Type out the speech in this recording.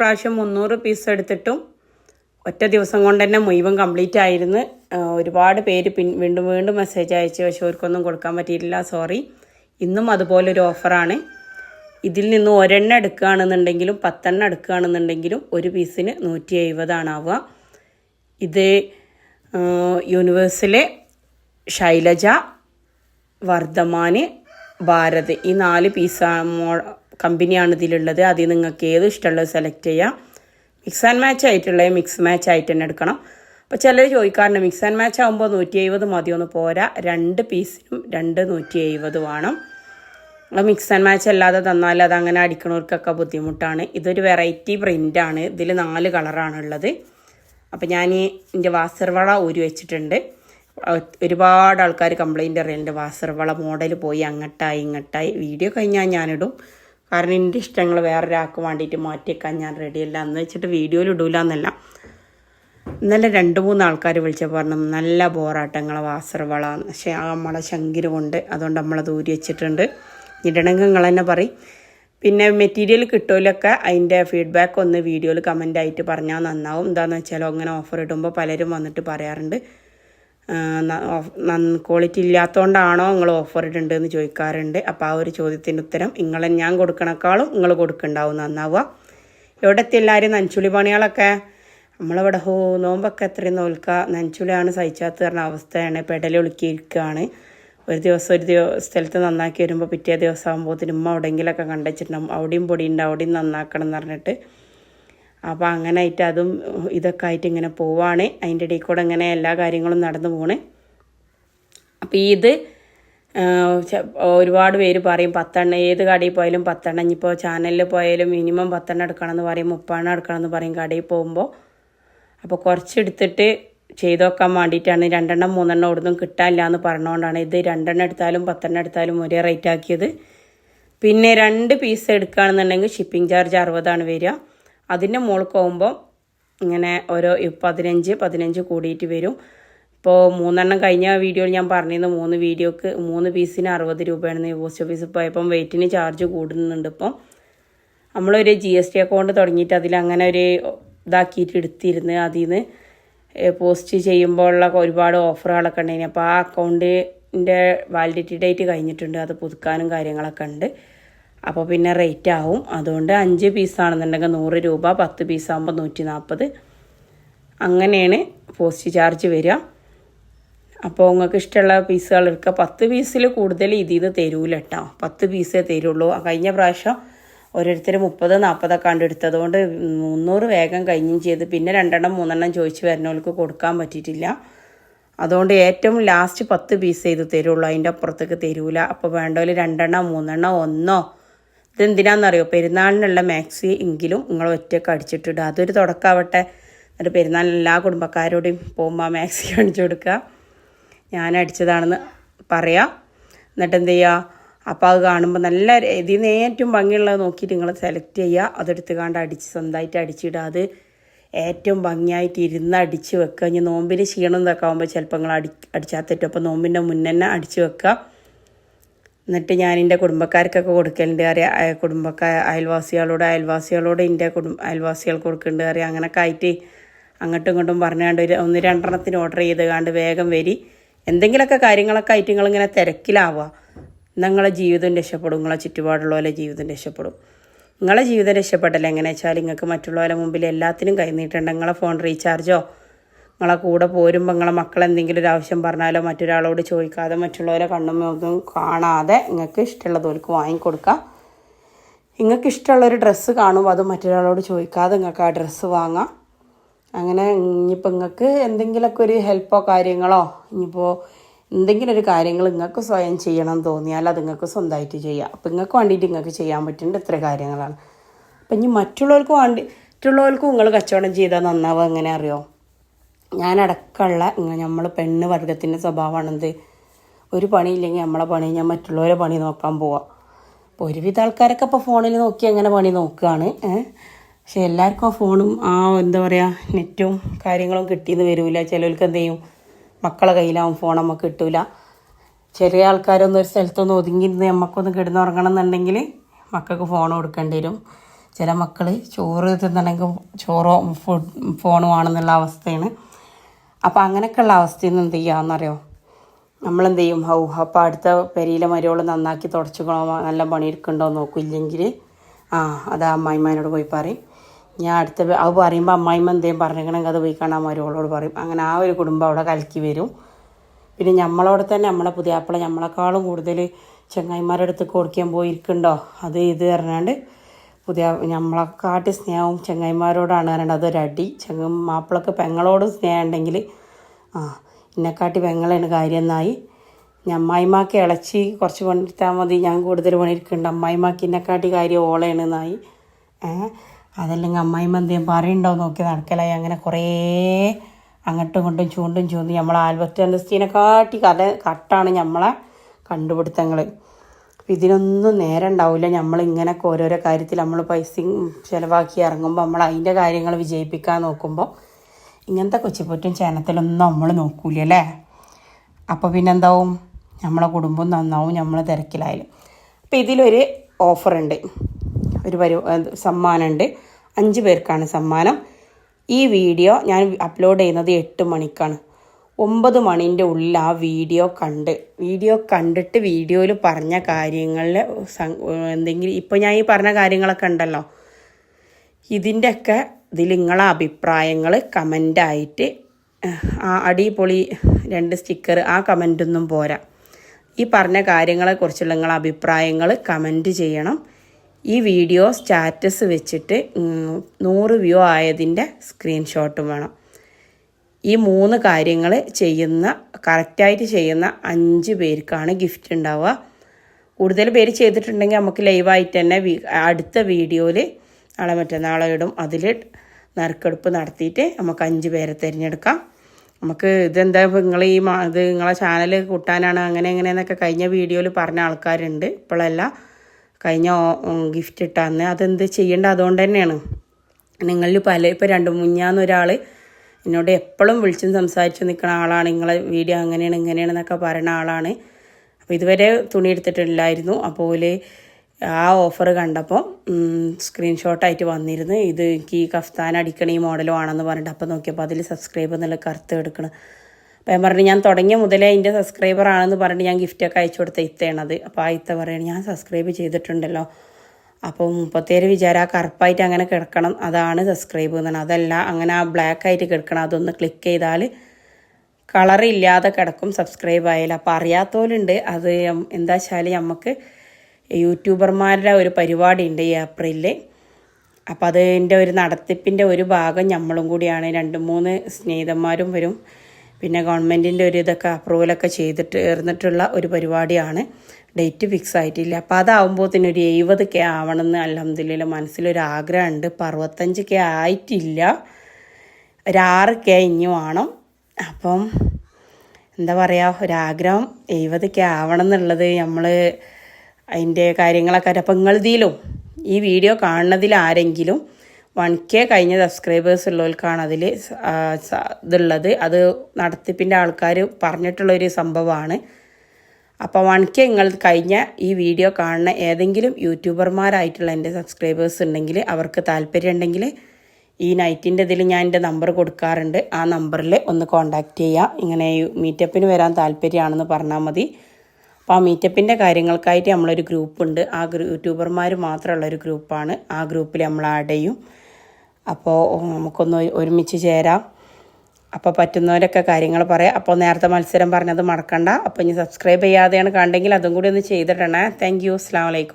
പ്രാവശ്യം മുന്നൂറ് പീസ് എടുത്തിട്ടും ഒറ്റ ദിവസം കൊണ്ട് തന്നെ മുഴുവൻ കംപ്ലീറ്റ് ആയിരുന്നു. ഒരുപാട് പേര് പിൻ വീണ്ടും വീണ്ടും മെസ്സേജ് അയച്ചു. പക്ഷെ അവർക്കൊന്നും കൊടുക്കാൻ പറ്റിയിട്ടില്ല. സോറി ഇന്നും അതുപോലൊരു ഓഫറാണ് ഇതിൽ നിന്ന് ഒരെണ്ണം എടുക്കുകയാണെന്നുണ്ടെങ്കിലും പത്തെണ്ണം എടുക്കുകയാണെന്നുണ്ടെങ്കിലും ഒരു പീസിന് നൂറ്റി എഴുപതാണ് ആവുക ഇത് യൂണിവേഴ്സിലെ ശൈലജ വർദ്ധമാന് ഭാരത് ഈ നാല് പീസാ കമ്പനിയാണ് ഇതിലുള്ളത്. അതിൽ നിങ്ങൾക്ക് ഏത് ഇഷ്ടമുള്ളത് സെലക്ട് ചെയ്യാം. മിക്സ് ആൻഡ് മാച്ച് ആയിട്ടുള്ളത് മിക്സ് മാച്ച് ആയിട്ട് തന്നെ എടുക്കണം. അപ്പോൾ ചിലർ ചോദിക്കാറുണ്ട് മിക്സ് ആൻഡ് മാച്ച് ആകുമ്പോൾ നൂറ്റി എഴുപത് മതിയൊന്ന് പോരാ. രണ്ട് പീസിനും രണ്ട് നൂറ്റി എഴുപത് വേണം മിക്സ് ആൻഡ് മാച്ച് അല്ലാതെ തന്നാൽ അത് അങ്ങനെ അടിക്കണവർക്കൊക്കെ ബുദ്ധിമുട്ടാണ്. ഇതൊരു വെറൈറ്റി പ്രിന്റാണ് ഇതിൽ നാല് കളറാണ് ഉള്ളത്. അപ്പോൾ ഞാൻ എന്റെ വാസർവള ഊരി വെച്ചിട്ടുണ്ട്. ഒരുപാട് ആൾക്കാർ കംപ്ലൈന്റ് അറിയുന്നുണ്ട് വാസർവള മോഡൽ പോയി അങ്ങട്ടായി ഇങ്ങട്ടായി. വീഡിയോ കഴിഞ്ഞാൽ ഞാനിടും. കാരണം എന്റെ ഇഷ്ടങ്ങൾ വേറൊരാൾക്ക് വേണ്ടിയിട്ട് മാറ്റിയേക്കാൻ ഞാൻ റെഡിയല്ല എന്ന് വെച്ചിട്ട് വീഡിയോയിൽ ഇടൂല എന്നല്ല. ഇന്നലെ രണ്ട് മൂന്ന് ആൾക്കാർ വിളിച്ച പറഞ്ഞു നല്ല ബോറാട്ടങ്ങളെ വാസർവള നമ്മളെ ശങ്കിര് കൊണ്ട് അതുകൊണ്ട് നമ്മളത് ഊരി വെച്ചിട്ടുണ്ട്. ഇടണമെങ്കിൽ തന്നെ പറയും. പിന്നെ മെറ്റീരിയൽ കിട്ടുമല്ലൊക്കെ അതിന്റെ ഫീഡ്ബാക്ക് ഒന്ന് വീഡിയോയിൽ കമന്റ് ആയിട്ട് പറഞ്ഞാൽ നന്നാവും. എന്താണെന്ന് വെച്ചാൽ അങ്ങനെ ഓഫർ ഇടുമ്പോൾ പലരും വന്നിട്ട് പറയാറുണ്ട്. ക്വാളിറ്റി ഇല്ലാത്തതുകൊണ്ടാണോ നിങ്ങൾ ഓഫർ ഇടുന്നുണ്ടെന്ന് ചോദിക്കാറുണ്ട്. അപ്പോൾ ആ ഒരു ചോദ്യത്തിന്റെ ഉത്തരം നിങ്ങളെ ഞാൻ കൊടുക്കണേക്കാളും നിങ്ങൾ കൊടുക്കണ്ടാവും നന്നാവുക എവിടെത്തി എല്ലാവരും നഞ്ചുളി പണികളൊക്കെ? നമ്മളിവിടെ ഹോ നോമ്പൊക്കെ എത്രയും നോൽക്കുക നനച്ചുളിയാണ് സഹിച്ചാത്ത പറഞ്ഞ അവസ്ഥയാണ്. പെടൽ ഒളുക്കിയിരിക്കുകയാണ് ഒരു ദിവസം ഒരു ദിവസം സ്ഥലത്ത് നന്നാക്കി വരുമ്പോൾ പിറ്റേ ദിവസം ആകുമ്പോഴത്തേനും ഉമ്മ എവിടെയെങ്കിലൊക്കെ കണ്ടുവച്ചിട്ടുണ്ടാവും അവിടെയും പൊടിയുണ്ട് അവിടെയും നന്നാക്കണം എന്ന് പറഞ്ഞിട്ട് അപ്പോൾ അങ്ങനെ ആയിട്ട് അതും ഇതൊക്കെ ആയിട്ട് ഇങ്ങനെ പോവാണ്. അതിന്റെ ഇടയിൽ കൂടെ ഇങ്ങനെ എല്ലാ കാര്യങ്ങളും നടന്നു പോണേ. അപ്പോൾ ഇത് ഒരുപാട് പേര് പറയും പത്തെണ്ണം ഏത് കടയിൽ പോയാലും പത്തെണ്ണം. ഇനിയിപ്പോൾ ചാനലിൽ പോയാലും മിനിമം പത്തെണ്ണം എടുക്കണമെന്ന് പറയും മുപ്പെണ്ണം എടുക്കണമെന്ന് പറയും കടയിൽ പോകുമ്പോൾ അപ്പോൾ കുറച്ചെടുത്തിട്ട് ചെയ്ത് നോക്കാൻ വേണ്ടിയിട്ടാണ് രണ്ടെണ്ണം മൂന്നെണ്ണം ഒടുന്നും കിട്ടാനില്ല എന്ന് പറഞ്ഞുകൊണ്ടാണ് ഇത് രണ്ടെണ്ണം എടുത്താലും പത്തെണ്ണം എടുത്താലും ഒരേ റേറ്റ് ആക്കിയത്. പിന്നെ രണ്ട് പീസ് എടുക്കുകയാണെന്നുണ്ടെങ്കിൽ ഷിപ്പിംഗ് ചാർജ് അറുപതാണ് വരിക. അതിന്റെ മുകളിൽ പോകുമ്പോൾ ഇങ്ങനെ ഓരോ പതിനഞ്ച് പതിനഞ്ച് കൂടിയിട്ട് വരും. ഇപ്പോൾ മൂന്നെണ്ണം കഴിഞ്ഞ വീഡിയോയിൽ ഞാൻ പറഞ്ഞിരുന്നു മൂന്ന് വീഡിയോക്ക് മൂന്ന് പീസിന് അറുപത് രൂപയാണ് പോസ്റ്റ് ഓഫീസിൽ പോയപ്പം വെയിറ്റിന് ചാർജ് കൂടുന്നുണ്ട് ഇപ്പം. നമ്മളൊരു ജി എസ് ടി അക്കൗണ്ട് തുടങ്ങിയിട്ട് അതിൽ അങ്ങനെ ഒരു ഇതാക്കിയിട്ട് എടുത്തിരുന്ന് അതിൽ നിന്ന് പോസ്റ്റ് ചെയ്യുമ്പോഴുള്ള ഒരുപാട് ഓഫറുകളൊക്കെ ഉണ്ടായിരുന്നു അപ്പോൾ ആ അക്കൗണ്ടിന്റെ വാലിഡിറ്റി ഡേറ്റ് കഴിഞ്ഞിട്ടുണ്ട്. അത് പുതുക്കാനും കാര്യങ്ങളൊക്കെ ഉണ്ട്. അപ്പോൾ പിന്നെ റേറ്റ് ആവും. അതുകൊണ്ട് അഞ്ച് പീസാണെന്നുണ്ടെങ്കിൽ നൂറ് രൂപ പത്ത് പീസാകുമ്പോൾ നൂറ്റി നാൽപ്പത് അങ്ങനെയാണ് പോസ്റ്റ് ചാർജ് വരിക. അപ്പോൾ നിങ്ങൾക്ക് ഇഷ്ടമുള്ള പീസുകൾ എടുക്കുക. പത്ത് പീസിൽ കൂടുതൽ ഇതിൽ നിന്ന് തരൂല കേട്ടോ പത്ത് പീസേ തരുള്ളൂ. കഴിഞ്ഞ പ്രാവശ്യം ഓരോരുത്തർ മുപ്പത് നാൽപ്പതൊക്കെ കണ്ട് എടുത്തതുകൊണ്ട് മുന്നൂറ് വേഗം കഴിഞ്ഞും ചെയ്ത് പിന്നെ രണ്ടെണ്ണം മൂന്നെണ്ണം ചോദിച്ച് വരുന്നവർക്ക് കൊടുക്കാൻ പറ്റിയിട്ടില്ല. അതുകൊണ്ട് ഏറ്റവും ലാസ്റ്റ് പത്ത് പീസ് ചെയ്ത് തരുള്ളൂ. അതിന്റെ അപ്പുറത്തേക്ക് തരൂല. അപ്പോൾ വേണ്ടവർ രണ്ടെണ്ണം മൂന്നെണ്ണം ഒന്നോ ഇതെന്തിനാണെന്നറിയോ പെരുന്നാളിനുള്ള മാക്സി എങ്കിലും നിങ്ങൾ ഒറ്റയ്ക്ക് അടിച്ചിട്ടിടുക. അതൊരു തുടക്കമാവട്ടെ. എന്നിട്ട് പെരുന്നാളിന് എല്ലാ കുടുംബക്കാരോടും പോകുമ്പോൾ മാക്സി കാണിച്ചു കൊടുക്കുക. ഞാൻ അടിച്ചതാണെന്ന് പറയാം. എന്നിട്ട് എന്ത് ചെയ്യുക അപ്പോൾ അത് കാണുമ്പോൾ നല്ല നിന്ന് ഏറ്റവും ഭംഗിയുള്ളത് നോക്കിയിട്ട് നിങ്ങൾ സെലക്ട് ചെയ്യുക. അതെടുത്ത് കാണ്ട് അടിച്ച് സ്വന്തമായിട്ട് അടിച്ചിടുക. അത് ഏറ്റവും ഭംഗിയായിട്ട് ഇരുന്ന് അടിച്ച് വെക്കുക. ഇനി നോമ്പിന് ക്ഷീണം ഇതൊക്കെ ആകുമ്പോൾ ചിലപ്പോൾ നിങ്ങൾ അടി അടിച്ചാൽ തെറ്റും. അപ്പോൾ നോമ്പിന്റെ മുന്നേ അടിച്ച് വെക്കുക. എന്നിട്ട് ഞാൻ എന്റെ കുടുംബക്കാർക്കൊക്കെ കൊടുക്കലുണ്ട് അറിയാം. കുടുംബക്കാർ അയൽവാസികളോട് അയൽവാസികളോട് എന്റെ കുടുംബ അയൽവാസികൾക്ക് കൊടുക്കുന്നുണ്ട് അറിയാം. അങ്ങനെയൊക്കെ ആയിട്ട് അങ്ങോട്ടും ഇങ്ങോട്ടും പറഞ്ഞാണ്ട് ഒരു ഒന്ന് രണ്ടെണ്ണത്തിന് ഓർഡർ ചെയ്ത് കാണ്ട് വേഗം വരി. എന്തെങ്കിലുമൊക്കെ കാര്യങ്ങളൊക്കെ ആയിട്ട് നിങ്ങളിങ്ങനെ തിരക്കിലാവുക നിങ്ങളെ ജീവിതം രക്ഷപ്പെടും. നിങ്ങളെ ചുറ്റുപാടുള്ളവരെ ജീവിതം രക്ഷപ്പെടും. നിങ്ങളെ ജീവിതം രക്ഷപ്പെട്ടല്ലേ എങ്ങനെ വെച്ചാൽ നിങ്ങൾക്ക് മറ്റുള്ളവരെ മുമ്പിൽ എല്ലാത്തിനും കൈ നീട്ടേണ്ട. നിങ്ങളെ ഫോൺ റീചാർജോ നിങ്ങളെ കൂടെ പോരുമ്പോൾ നിങ്ങളെ മക്കൾ എന്തെങ്കിലും ഒരു ആവശ്യം പറഞ്ഞാലോ മറ്റൊരാളോട് ചോദിക്കാതെ മറ്റുള്ളവരെ കണ്ണും ഒന്നും കാണാതെ നിങ്ങൾക്ക് ഇഷ്ടമുള്ളതുപോലേക്ക് വാങ്ങിക്കൊടുക്കാം. നിങ്ങൾക്ക് ഇഷ്ടമുള്ളൊരു ഡ്രസ്സ് കാണുമ്പോൾ അത് മറ്റൊരാളോട് ചോദിക്കാതെ നിങ്ങൾക്ക് ആ ഡ്രസ്സ് വാങ്ങാം. അങ്ങനെ ഇനിയിപ്പോൾ നിങ്ങൾക്ക് എന്തെങ്കിലുമൊക്കെ ഒരു ഹെൽപ്പോ കാര്യങ്ങളോ ഇനിയിപ്പോൾ എന്തെങ്കിലും ഒരു കാര്യങ്ങൾ നിങ്ങൾക്ക് സ്വയം ചെയ്യണം തോന്നിയാൽ അത് നിങ്ങൾക്ക് സ്വന്തമായിട്ട് ചെയ്യാം. അപ്പം നിങ്ങൾക്ക് വേണ്ടിയിട്ട് നിങ്ങൾക്ക് ചെയ്യാൻ പറ്റുന്നുണ്ട് ഇത്ര കാര്യങ്ങളാണ്. അപ്പം ഇനി മറ്റുള്ളവർക്ക് വേണ്ടി മറ്റുള്ളവർക്കും നിങ്ങൾ കച്ചവടം ചെയ്താൽ നന്നാവുക എങ്ങനെ അറിയോ? ഞാനടക്കമുള്ള നമ്മൾ പെണ്ണ് വർഗത്തിന്റെ സ്വഭാവമാണെന്ത്? ഒരു പണിയില്ലെങ്കിൽ നമ്മളെ പണി ഞാൻ മറ്റുള്ളവരെ പണി നോക്കാൻ പോവാം. അപ്പോൾ ഒരുവിധ ആൾക്കാരൊക്കെ ഇപ്പോൾ ഫോണിൽ നോക്കി അങ്ങനെ പണി നോക്കുകയാണ് പക്ഷെ എല്ലാവർക്കും ആ ഫോണും ആ എന്താ പറയുക നെറ്റും കാര്യങ്ങളും കിട്ടിയെന്ന് വരില്ല ചിലർക്ക് എന്ത് ചെയ്യും? മക്കളെ കയ്യിലാവും ഫോൺ നമുക്ക് കിട്ടൂല. ചെറിയ ആൾക്കാരൊന്നും ഒരു സ്ഥലത്തൊന്ന് ഒതുങ്ങിയിരുന്ന് നമുക്കൊന്ന് കിടന്നുറങ്ങണം എന്നുണ്ടെങ്കിൽ മക്കൾക്ക് ഫോൺ കൊടുക്കേണ്ടി വരും. ചില മക്കൾ ചോറ് തിന്നണമെങ്കിൽ ചോറോ ഫുഡ് ഫോണും ആണെന്നുള്ള അവസ്ഥയാണ്. അപ്പോൾ അങ്ങനെയൊക്കെയുള്ള അവസ്ഥയിൽ നിന്ന് എന്ത് ചെയ്യാമെന്നറിയോ നമ്മളെന്ത് ചെയ്യും ഹൗ അപ്പോൾ അടുത്ത പെരിയിലെ മരിയോൾ നന്നാക്കി തുടച്ചുക്കണോ? നല്ല പണിയെടുക്കണ്ടോ നോക്കും. ഇല്ലെങ്കിൽ ആ അത് അമ്മായിമ്മേനോട് പോയി പറയും. ഞാൻ അടുത്ത അത് പറയുമ്പോൾ അമ്മായിമ്മ എന്തേലും പറഞ്ഞിരിക്കണമെങ്കിൽ അത് പോയി കാണാൻ മരിയോളോട് പറയും. അങ്ങനെ ആ ഒരു കുടുംബം അവിടെ കലക്കി വരും. പിന്നെ നമ്മളോട് തന്നെ നമ്മളെ പുതിയാപ്പിള നമ്മളെക്കാളും കൂടുതൽ ചങ്ങായിമാരുടെ അടുത്ത് കൊടുക്കാൻ പോയിരിക്കണ്ടോ? അത് ഇത് പറഞ്ഞാണ്ട് പുതിയ നമ്മളെക്കാട്ടി സ്നേഹവും ചങ്ങായിമാരോടാണ് പറഞ്ഞത് അതൊരടി ചങ്ങ മാപ്പിളക്ക് പെങ്ങളോട് സ്നേഹം ഉണ്ടെങ്കിൽ ആ എന്നെക്കാട്ടി പെങ്ങളാണ് കാര്യം എന്നായി. അമ്മായിമാക്ക് ഇളച്ചി കുറച്ച് പണിയെടുത്താൽ മതി. ഞാൻ കൂടുതൽ പണിയെടുക്കുന്നുണ്ട് അമ്മായിമാക്ക് എന്നെക്കാട്ടി കാര്യം ഓളയാണ് എന്നായി. ഏ അതല്ലെങ്കിൽ അമ്മായിമ്മ എന്തെങ്കിലും പറയുന്നുണ്ടോ നോക്കി നടക്കലായി. അങ്ങനെ കുറേ അങ്ങോട്ടും ഇങ്ങോട്ടും ചൂണ്ടും ചൂണ്ടി നമ്മളെ ആൽബർട്ട് അന്തസ്തീനെക്കാട്ടി കഥ കട്ടാണ് നമ്മളെ കണ്ടുപിടുത്തങ്ങൾ ഇതിനൊന്നും നേരം ഉണ്ടാവില്ല നമ്മൾ ഇങ്ങനെയൊക്കെ ഓരോരോ കാര്യത്തിൽ നമ്മൾ പൈസ ചിലവാക്കി ഇറങ്ങുമ്പോൾ നമ്മൾ അതിന്റെ കാര്യങ്ങൾ വിജയിപ്പിക്കാൻ നോക്കുമ്പോൾ ഇങ്ങനത്തെ കൊച്ചിപ്പൊറ്റും ചേനത്തിലൊന്നും നമ്മൾ നോക്കൂല അല്ലേ അപ്പോൾ പിന്നെന്താവും? നമ്മളെ കുടുംബം നന്നാവും നമ്മൾ തിരക്കിലായാലും. അപ്പോൾ ഇതിലൊരു ഓഫറുണ്ട്. ഒരു പരി സമ്മാനമുണ്ട് അഞ്ച് പേർക്കാണ് സമ്മാനം. ഈ വീഡിയോ ഞാൻ അപ്ലോഡ് ചെയ്യുന്നത് എട്ട് മണിക്കാണ്. ഒമ്പത് മണിന്റെ ഉള്ളിൽ ആ വീഡിയോ കണ്ട്. വീഡിയോ കണ്ടിട്ട് വീഡിയോയിൽ പറഞ്ഞ കാര്യങ്ങളിൽ എന്തെങ്കിലും ഇപ്പോൾ ഞാൻ ഈ പറഞ്ഞ കാര്യങ്ങളൊക്കെ ഉണ്ടല്ലോ. ഇതിന്റെയൊക്കെ ഇതിൽ നിങ്ങളെ അഭിപ്രായങ്ങൾ കമന്റായിട്ട് ആ അടിപൊളി രണ്ട് സ്റ്റിക്കർ ആ കമന്റൊന്നും പോരാ. ഈ പറഞ്ഞ കാര്യങ്ങളെക്കുറിച്ചുള്ള നിങ്ങളെ അഭിപ്രായങ്ങൾ കമന്റ് ചെയ്യണം. ഈ വീഡിയോ സ്റ്റാറ്റസ് വെച്ചിട്ട് നൂറ് വ്യൂ ആയതിന്റെ സ്ക്രീൻഷോട്ടും വേണം. ഈ മൂന്ന് കാര്യങ്ങൾ ചെയ്യുന്ന കറക്റ്റായിട്ട് ചെയ്യുന്ന അഞ്ച് പേർക്കാണ് ഗിഫ്റ്റ് ഉണ്ടാവുക. കൂടുതൽ പേര് ചെയ്തിട്ടുണ്ടെങ്കിൽ നമുക്ക് ലൈവായിട്ട് തന്നെ അടുത്ത വീഡിയോയിൽ നാളെ മറ്റന്നാളെ ഇടും അതിൽ നറുക്കെടുപ്പ് നടത്തിയിട്ട് നമുക്ക് അഞ്ച് പേരെ തിരഞ്ഞെടുക്കാം. നമുക്ക് ഇതെന്താ നിങ്ങൾ ഈ ഇത് നിങ്ങളെ ചാനൽ കൂട്ടാനാണ് അങ്ങനെ എങ്ങനെയെന്നൊക്കെ കഴിഞ്ഞ വീഡിയോയിൽ പറഞ്ഞ ആൾക്കാരുണ്ട്. ഇപ്പോഴല്ല കഴിഞ്ഞ ഗിഫ്റ്റ് ഇട്ടാന്ന് അതെന്ത് ചെയ്യേണ്ട അതുകൊണ്ട് തന്നെയാണ്. നിങ്ങളിൽ പല ഇപ്പോൾ രണ്ട് മുഞ്ഞാന്ന് ഒരാൾ എന്നോട് എപ്പോഴും വിളിച്ചും സംസാരിച്ചു നിൽക്കുന്ന ആളാണ്. നിങ്ങളെ വീഡിയോ അങ്ങനെയാണ് ഇങ്ങനെയാണെന്നൊക്കെ പറയുന്ന ആളാണ്. അപ്പോൾ ഇതുവരെ തുണി എടുത്തിട്ടില്ലായിരുന്നു. അപ്പോൾ ആ ഓഫർ കണ്ടപ്പോൾ സ്ക്രീൻഷോട്ടായിട്ട് വന്നിരുന്നു. ഇത് എനിക്ക് ഈ കഫ്താൻ അടിക്കണ ഈ മോഡലും ആണെന്ന് പറഞ്ഞിട്ട് അപ്പോൾ നോക്കിയപ്പോൾ അതിൽ സബ്സ്ക്രൈബ് എന്നുള്ള കറുത്ത് എടുക്കണം. അപ്പോൾ ഞാൻ പറഞ്ഞു ഞാൻ തുടങ്ങിയ മുതലേ അതിന്റെ സബ്സ്ക്രൈബർ ആണെന്ന് പറഞ്ഞിട്ട് ഞാൻ ഗിഫ്റ്റൊക്കെ അയച്ചു കൊടുത്ത ഇത്തയാണത്. അപ്പോൾ ആ ഇത്ത പറയുകയാണ് ഞാൻ സബ്സ്ക്രൈബ് ചെയ്തിട്ടുണ്ടല്ലോ. അപ്പോൾ മുപ്പത്തേര് വിചാരം കറുപ്പായിട്ട് അങ്ങനെ കിടക്കണം. അതാണ് സബ്സ്ക്രൈബ് എന്നാണ് അതല്ല അങ്ങനെ ആ ബ്ലാക്ക് ആയിട്ട് കിടക്കണം. അതൊന്ന് ക്ലിക്ക് ചെയ്താൽ കളർ ഇല്ലാതെ കിടക്കും സബ്സ്ക്രൈബ് ആയാലും അപ്പോൾ അറിയാത്തവരുണ്ട് അത് എന്താ വെച്ചാൽ നമുക്ക് യൂട്യൂബർമാരുടെ ഒരു പരിപാടി ഉണ്ട് ഈ ഏപ്രിലിൽ അപ്പോൾ അതിന്റെ ഒരു നടത്തിപ്പിന്റെ ഒരു ഭാഗം നമ്മളും കൂടിയാണ്. രണ്ട് മൂന്ന് സ്നേഹിതന്മാരും വരും. പിന്നെ ഗവൺമെന്റിന്റെ ഒരു ഇതൊക്കെ അപ്രൂവലൊക്കെ ചെയ്തിട്ട് ഏർന്നിട്ടുള്ള ഒരു പരിപാടിയാണ്. ഡേറ്റ് ഫിക്സ് ആയിട്ടില്ല. അപ്പോൾ തന്നെ ഒരു എഴുപത് കെ ആവണമെന്ന് അലഹമ്മദില്ല മനസ്സിലൊരു ഇപ്പോൾ അറുപത്തഞ്ച് കെ ആയിട്ടില്ല. ഒരാറ് കെ ഇനി വേണം. അപ്പം എന്താ പറയുക ഒരാഗ്രഹം എഴുപത് കെ ആവണം എന്നുള്ളത് നമ്മൾ അതിന്റെ കാര്യങ്ങളൊക്കെ അപ്പം നിങ്ങളിതിലും ഈ വീഡിയോ കാണുന്നതിൽ ആരെങ്കിലും വൺ കെ കഴിഞ്ഞ സബ്സ്ക്രൈബേഴ്സ് ഉള്ളവർക്കാണ് അതിൽ ഇതുള്ളത്. അത് നടത്തിപ്പിന്റെ ആൾക്കാർ പറഞ്ഞിട്ടുള്ളൊരു സംഭവമാണ് അപ്പോൾ വൺ കെ നിങ്ങൾ കഴിഞ്ഞ ഈ വീഡിയോ കാണുന്ന ഏതെങ്കിലും യൂട്യൂബർമാരായിട്ടുള്ള എന്റെ സബ്സ്ക്രൈബേഴ്സ് ഉണ്ടെങ്കിൽ അവർക്ക് താല്പര്യം ഉണ്ടെങ്കിൽ ഈ നൈറ്റിന്റെ ഇതിൽ ഞാൻ എന്റെ നമ്പർ കൊടുക്കാറുണ്ട്. ആ നമ്പറിൽ ഒന്ന് കോൺടാക്റ്റ് ചെയ്യുക ഇങ്ങനെ മീറ്റപ്പിന് വരാൻ താല്പര്യമാണെന്ന് പറഞ്ഞാൽ മതി. അപ്പോൾ ആ മീറ്റപ്പിന്റെ കാര്യങ്ങൾക്കായിട്ട് നമ്മളൊരു ഗ്രൂപ്പുണ്ട്. ആ ഗ്രൂ യൂട്യൂബർമാർ മാത്രമുള്ള ഒരു ഗ്രൂപ്പാണ്. ആ ഗ്രൂപ്പിൽ നമ്മൾ ആഡ് ചെയ്യും. അപ്പോൾ നമുക്കൊന്ന് ഒരുമിച്ച് ചേരാം. അപ്പോൾ പറ്റുന്നവരൊക്കെ കാര്യങ്ങൾ പറയാം. അപ്പോൾ നേരത്തെ മത്സരം പറഞ്ഞത് മറക്കണ്ട. അപ്പോൾ ഇനി സബ്സ്ക്രൈബ് ചെയ്യാതെയാണ് കണ്ടെങ്കിൽ അതും കൂടി ഒന്ന് ചെയ്തിടണേ. താങ്ക് യു അസ്സാം വലൈക്കും